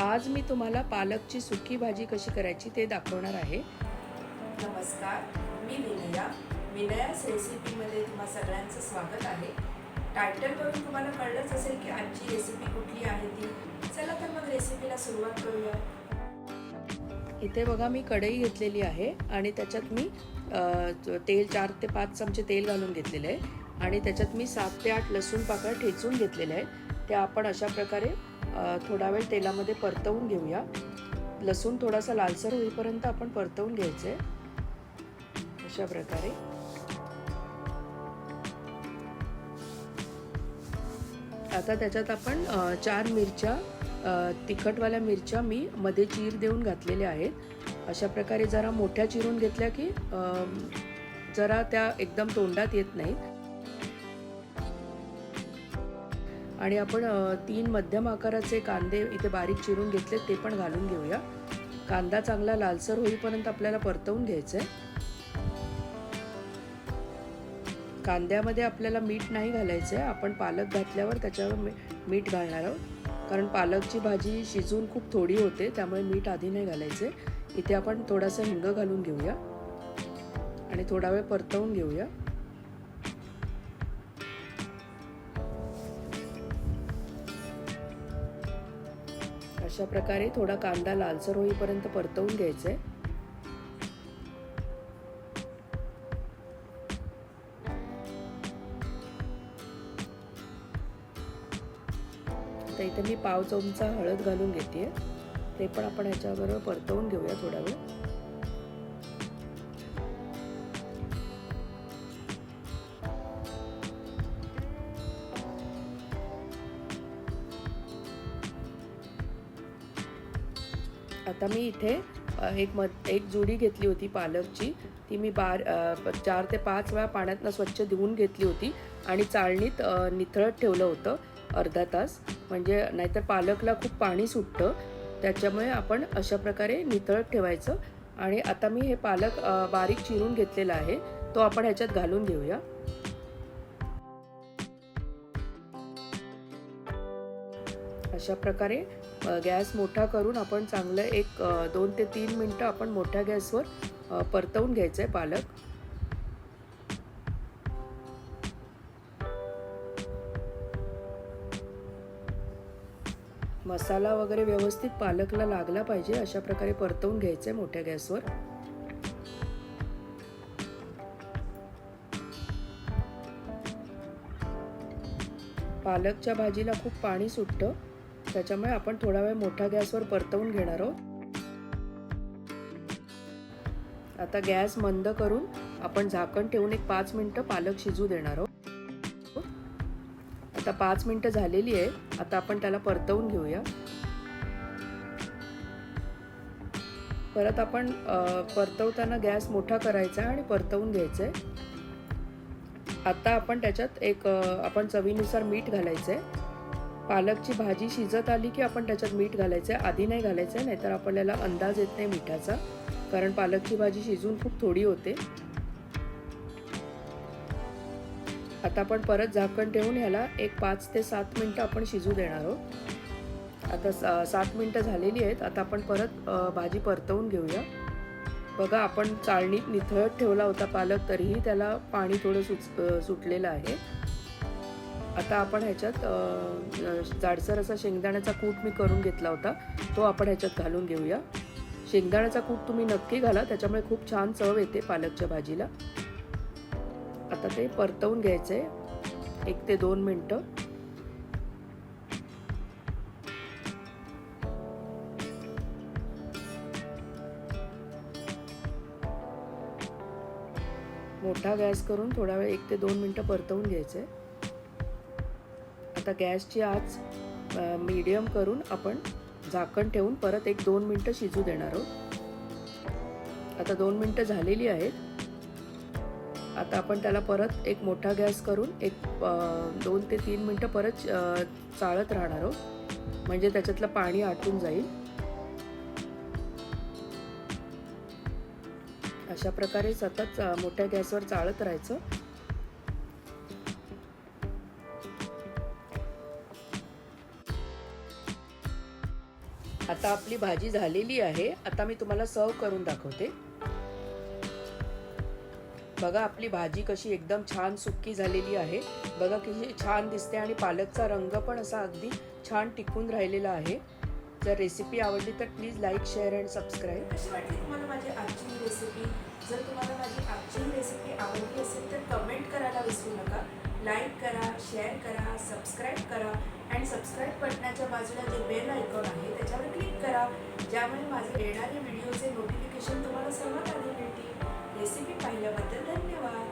आज मी तुम्हाला पालकची सुकी भाजी कशी करायची ते दाखवणार आहे. नमस्कार मी विनया. विनयास रेसिपीमध्ये तुम्हा सगळ्यांचं स्वागत आहे. टायटलवरून तुम्हाला कळलंच असेल की आजची रेसिपी कुठली आहे ती. चला तर मग रेसिपीला सुरुवात करूया. इथे बघा मी कढई घेतलेली आहे आणि त्याच्यात मी तेल चार ते पाच चमचे तेल घालून घेतलेले आहे. आणि त्याच्यात मी सात ते आठ लसूण पाकळ्या ठेचून घेतलेल्या आहेत. त्या आपण अशा प्रकारे थोडा वेळ तेलामध्ये परतवून घेऊया. लसूण थोडासा लालसर होईपर्यंत आपण परतवून घ्यायचे. अशा प्रकारे. आता त्याच्यात आपण चार मिरच्या तिखटवाल्या मिरच्या मी मध्ये चीर देऊन घातलेल्या आहेत. अशा प्रकारे जरा मोठ्या चिरून घेतल्या की जरा त्या एकदम तोंडात येत नाहीत. आणि आपण तीन मध्यम आकाराचे कांदे इथे बारीक चिरून घेतले ते पण घालून घेऊया. कांदा चांगला लालसर होईपर्यंत आपल्याला परतवून घ्यायचं आहे कांद्यामध्ये आपल्याला मीठ नाही घालायचं आहे आपण पालक घातल्यावर त्याच्यावर मी- मीठ घालणार आहोत. कारण पालकची भाजी शिजून खूप थोडी होते त्यामुळे मीठ आधी नाही घालायचे इथे आपण थोडासा हिंग घालून घेऊया. आणि थोडा वेळ परतवून घेऊया. अशा प्रकारे थोडा कांदा लालसर होईपर्यंत परतवून घ्यायचा. आहे तर इथे मी पाव चमचा हळद घालून घेते ते पण आपण ह्याच्याबरोबर परतवून घेऊया थोडा वेळ. आता मी इथे एक म एक जुडी घेतली होती पालकची ती मी बार चार ते पाच वेळा पाण्यातनं स्वच्छ धुवून घेतली होती आणि चाळणीत निथळत ठेवलं होतं अर्धा तास. म्हणजे नाहीतर पालकला खूप पाणी सुटतं. त्याच्यामुळे आपण अशा प्रकारे नितळत ठेवायचं. आणि आता मी हे पालक बारीक चिरून घेतलेला आहे. तो आपण ह्याच्यात घालून घेऊया. अशा प्रकारे गॅस मोठा करून आपण चांगलं एक दोन ते तीन मिनटं आपण मोठ्या गॅसवर परतवून घ्यायचं आहे पालक. मसाला वगैरे व्यवस्थित पालकला लागला पाहिजे अशा प्रकारे परतवून घ्यायचं आहे मोठ्या गॅसवर. पालकच्या भाजीला खूप पाणी सुटतं. त्याच्यामुळे आपण थोडा वेळ मोठ्या गॅसवर परतवून घेणार आहोत. आता गॅस मंद करून आपण झाकण ठेवून एक पाच मिनटं पालक शिजू देणार आहोत. आता पाच मिनिटं झालेली आहे. आता आपण त्याला परतवून घेऊया. परत आपण परतवताना गॅस मोठा करायचा आणि परतवून घ्यायचं आहे. आता आपण त्याच्यात एक आपण चवीनुसार मीठ घालायचं आहे. पालकची भाजी शिजत आली की आपण त्याच्यात मीठ घालायचं आहे आधी नाही घालायचं आहे नाहीतर आपल्याला अंदाज येत नाही मिठाचा. कारण पालकची भाजी शिजून खूप थोडी होते. आता आपण परत झाकण ठेवून ह्याला एक पाच ते सात मिनटं आपण शिजू देणार आहोत. आता सा- सात मिनटं झालेली आहेत. आता आपण परत भाजी परतवून घेऊया. बघा आपण चाळणीत निथळत ठेवला होता पालक तरीही त्याला पाणी थोडं सुच सुटलेलं आहे. आता आपण ह्याच्यात जाडसर असा शेंगदाण्याचा कूट मी करून घेतला होता. तो आपण ह्याच्यात घालून घेऊया. शेंगदाण्याचा कूट तुम्ही नक्की घाला. त्याच्यामुळे खूप छान चव येते पालकच्या भाजीला. आता ते परतवून घ्यायचं. आहे एक ते दोन मिनटं. मोठा गॅस करून थोडा वेळ एक ते दोन मिनटं परतवून घ्यायचं. आहे आता गॅसची आच मीडियम करून आपण झाकण ठेवून परत एक दोन मिनटं शिजू देणार आहोत. आता दोन मिनटं झालेली आहेत. आता आपण त्याला परत एक मोठा गॅस करून एक दोन ते तीन मिनटं परत चाळत राहणार आहोत. म्हणजे त्याच्यातलं पाणी आटून जाईल. अशा प्रकारे सतत मोठ्या गॅसवर चाळत राहायचं. आता आपली भाजी झालेली आहे. आता मी तुम्हाला सर्व करून दाखवते. बघा आपली भाजी कशी एकदम छान सुक्की झालेली आहे. बघा किती छान दिसते आणि पालकचा रंग पण असा अगदी छान टिकून राहिलेला आहे. जर रेसिपी आवडली तर please like share and subscribe कशी वाटली तुम्हाला माझी आजची रेसिपी जर तुम्हाला माझी आजची रेसिपी आवडली असेल तर कमेंट करायला विसरू नका. लाईक करा शेअर करा सबस्क्राईब करा आणि सबस्क्राईब बटनाच्या बाजूला जे बेल आयकॉन आहे त्याच्यावर क्लिक करा. ज्यामुळे माझे येणारे व्हिडिओचे नोटिफिकेशन तुम्हाला सर्वात आधी मिळतील. रेसिपी पाहिल्याबद्दल धन्यवाद.